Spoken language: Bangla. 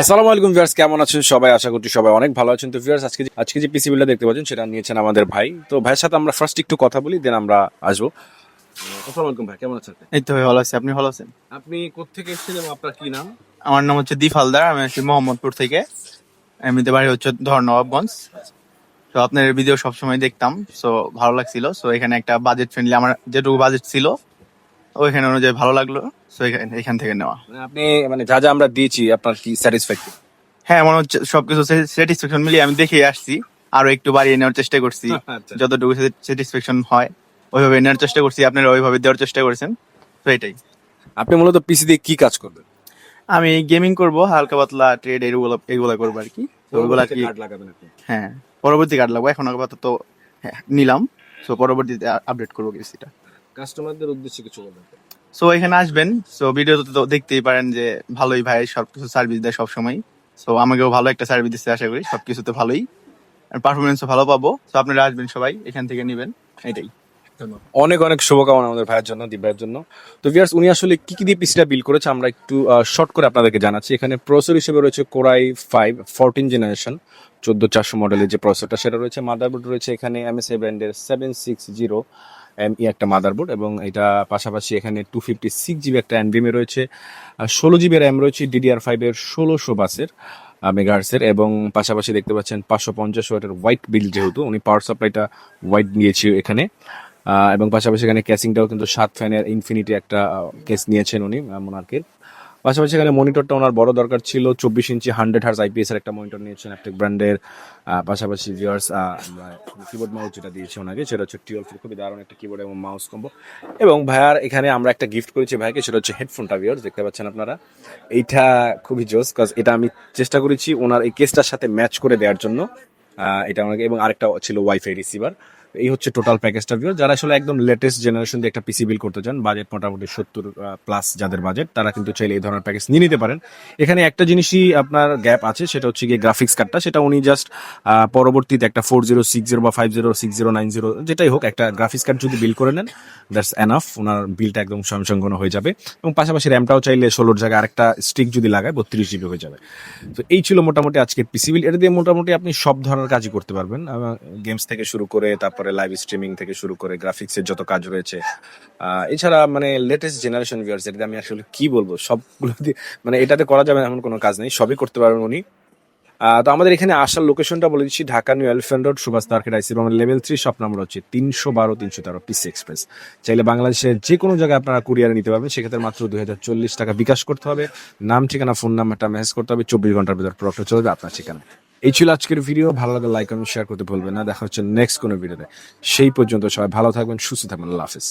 আসসালামু আলাইকুম ভিউয়ার্স কেমন আছেন সবাই? আশা করছি সবাই অনেক ভালো আছেন। তো ভিউয়ার্স আজকে আজকে যে পিসি বিলটা দেখতে পাচ্ছেন সেটা নিয়েছেন আমাদের ভাই। তো ভাইয়ের সাথে আমরা ফার্স্ট একটু কথা বলি দেন আমরা আসব। আসসালামু আলাইকুম ভাই কেমন আছেন এই তো ভাই ভালো আছি। আপনি ভালো আছেন? আপনি কোত্থেকে এসেছেন এবং আপনার কি নাম? আমার নাম হচ্ছে দীপ হালদার আমি আছি মোহাম্মদপুর থেকে। এমনিতে বাড়ি হচ্ছে ধর নবাবগঞ্জ। তো আপনার ভিডিও সবসময় দেখতাম সো ভালো লাগছিল। সো এখানে একটা বাজেট ফ্রেন্ডলি আমার যেটুকু বাজেট ছিল ওইখানে অনুযায়ী ভালো লাগল সো এখান থেকে নেওয়া। মানে আপনি মানে যা যা আমরা দিয়েছি আপনার কি স্যাটিসফ্যাক্টরি হ্যাঁ মনে হচ্ছে সবকিছু স্যাটিসফ্যাকশন মিলিয়ে আমি দেখে আসছি আরও একটু বাড়িয়ে নেওয়ার চেষ্টা করছি আচ্ছা। যতটুকু স্যাটিসফ্যাকশন হয় ওইভাবে নেওয়ার চেষ্টা করছি আপনারা ওইভাবে দেওয়ার চেষ্টা করেছেন তো এটাই। আপনি মূলত পিসি দিয়ে কি কাজ করবেন? আমি গেমিং করব হালকা পাতলা ট্রেড এগুলো এগুলো করব আর কি। ওগুলা কি কার্ড লাগাবেন আপনি? হ্যাঁ পরবর্তী কার্ড লাগবো এখন আপাতত হ্যাঁ, নিলাম সো পরবর্তীতে আপডেট করব কিছুটা কাস্টমারদের উদ্দেশ্যে কিছু বলবেন? সো এখানে আসবেন। সো ভিডিওতে তো দেখতেই পারেন যে ভালোই ভাই সবকিছু সার্ভিস দেয় সবসময়। সো আমাকেও ভালো একটা সার্ভিস দিচ্ছে আশা করি সবকিছুতে ভালোই। আর পারফরমেন্সও ভালো পাবো। সো আপনারা আসবেন সবাই এখান থেকে নেবেন। এটাই। অনেক অনেক শুভকামনা আমাদের ভাইয়ের জন্য দীপ ভাইয়ের জন্য। তো ভিয়ার্স উনি আসলে কি কি দিয়ে পিসিটা বিল করেছে আমরা একটু শর্ট করে আপনাদেরকে জানাচ্ছি। এখানে প্রসেসর হিসেবে রয়েছে কোরাই ফাইভ ফোরটিন জেনারেশন চোদ্দ চারশো মডেলের যে প্রসেসরটা সেটা রয়েছে। মাদারবোর্ড রয়েছে এখানে এমএসএ ব্র্যান্ডের seven six zero M E একটা মাদারবোর্ড এবং এটা পাশাপাশি এখানে টু ফিফটি সিক্স জিবি একটা এনভিএমে রয়েছে ষোলো জিবি র্যাম রয়েছে ডিডিআর ফাইভের ষোলোশো বাসের মেগাহার্সের এবং পাশাপাশি দেখতে পাচ্ছেন পাঁচশো পঞ্চাশ ওয়াটের হোয়াইট বিল যেহেতু, উনি পাওয়ার সাপ্লাইটা হোয়াইট নিয়েছি এখানে। এবং পাশাপাশি এখানে ক্যাসিংটাও কিন্তু সাত ফ্যানের ইনফিনিটি একটা কেস নিয়েছেন উনি মোনার্কের পাশাপাশি এখানে মনিটরটা ওনার বড় দরকার ছিল, চব্বিশ ইঞ্চি হান্ড্রেড হার্স আইপিএস এর একটা মনিটর নিয়েছেন অ্যাপটেক ব্র্যান্ডের পাশাপাশি ভিউয়ার্স কিবোর্ড মাউস যেটা দিয়েছে ওনাকে, সেটা হচ্ছে টুয়েলভ খুবই দারুণ একটা কিবোর্ড এবং মাউস কম্বো এবং ভাইয়ার এখানে আমরা একটা গিফট করেছি ভাইকে, সেটা হচ্ছে হেডফোনটা ভিউয়ার্স দেখতে পাচ্ছেন আপনারা? এইটা খুবই জোস কাজ এটা আমি চেষ্টা করেছি ওনার এই কেসটার সাথে ম্যাচ করে দেওয়ার জন্য। এটা আমাকে, এবং আরেকটা ছিল ওয়াইফাই রিসিভার এই হচ্ছে টোটাল প্যাকেজটা ভিউ যারা আসলে একদম লেটেস্ট জেনারেশন দিয়ে একটা পিসি বিল করতে চান বাজেট মোটামুটি সত্তর প্লাস যাদের বাজেট তারা কিন্তু চাইলে এই ধরনের প্যাকেজ নিয়ে নিতে পারেন। এখানে একটা জিনিসই আপনার গ্যাপ আছে, সেটা হচ্ছে গিয়ে গ্রাফিক্স কার্ডটা সেটা উনি জাস্ট পরবর্তীতে একটা ফোর জিরো সিক্স জিরো বা five zero six zero nine zero যেটাই হোক, একটা গ্রাফিক্স কার্ড যদি বিল করে নেন দ্যাটস এনাফ ওনার বিলটা একদম স্বয়ংসম্পন্ন হয়ে যাবে। এবং পাশাপাশি র্যামটাও চাইলে ষোলোর জায়গায় আরেকটা স্টিক যদি লাগায়, বত্রিশ জিবি হয়ে যাবে। তো এই ছিল মোটামুটি আজকের পিসি বিল এটা দিয়ে মোটামুটি আপনি সব ধরনের কাজই করতে পারবেন। গেমস থেকে শুরু করে তারপরে লাইভ স্ট্রিমিং থেকে শুরু করে গ্রাফিক্সের যত কাজ রয়েছে এছাড়া মানে লেটেস্ট জেনারেশন ভিউয়ার্স এটাতে আমি আসলে কি বলব? সবগুলো দিয়ে মানে এটাতে করা যাবে এমন কোনো কাজ নেই, সবই করতে পারবেন উনি। তো আমাদের এখানে আসার লোকেশনটা বলে দিচ্ছি, ঢাকা নিউ এলিফেন্ট রোড সুভাষ তার্কেট আইসি এবং লেভেল থ্রি শপ নাম্বার হচ্ছে তিনশো বারো, তিনশো তেরো পিসি এক্সপ্রেস চাইলে বাংলাদেশের যে কোনো জায়গায় আপনারা কুরিয়ারে নিতে পারবেন, সেক্ষেত্রে মাত্র দুই হাজার চল্লিশ টাকা বিকাশ করতে হবে। নাম, ঠিকানা ফোন নাম্বারটা মেসেজ করতে হবে, চব্বিশ ঘণ্টার ভিতর প্রোডাক্ট চলে যাবে আপনার ঠিকানা এই ছিল আজকের ভিডিও ভালো লাগলে লাইক এবং শেয়ার করতে ভুলবেন না। দেখা হচ্ছে নেক্সট কোনো ভিডিওতে সেই পর্যন্ত সবাই ভালো থাকবেন, সুস্থ থাকবেন, আল্লাহ হাফিজ।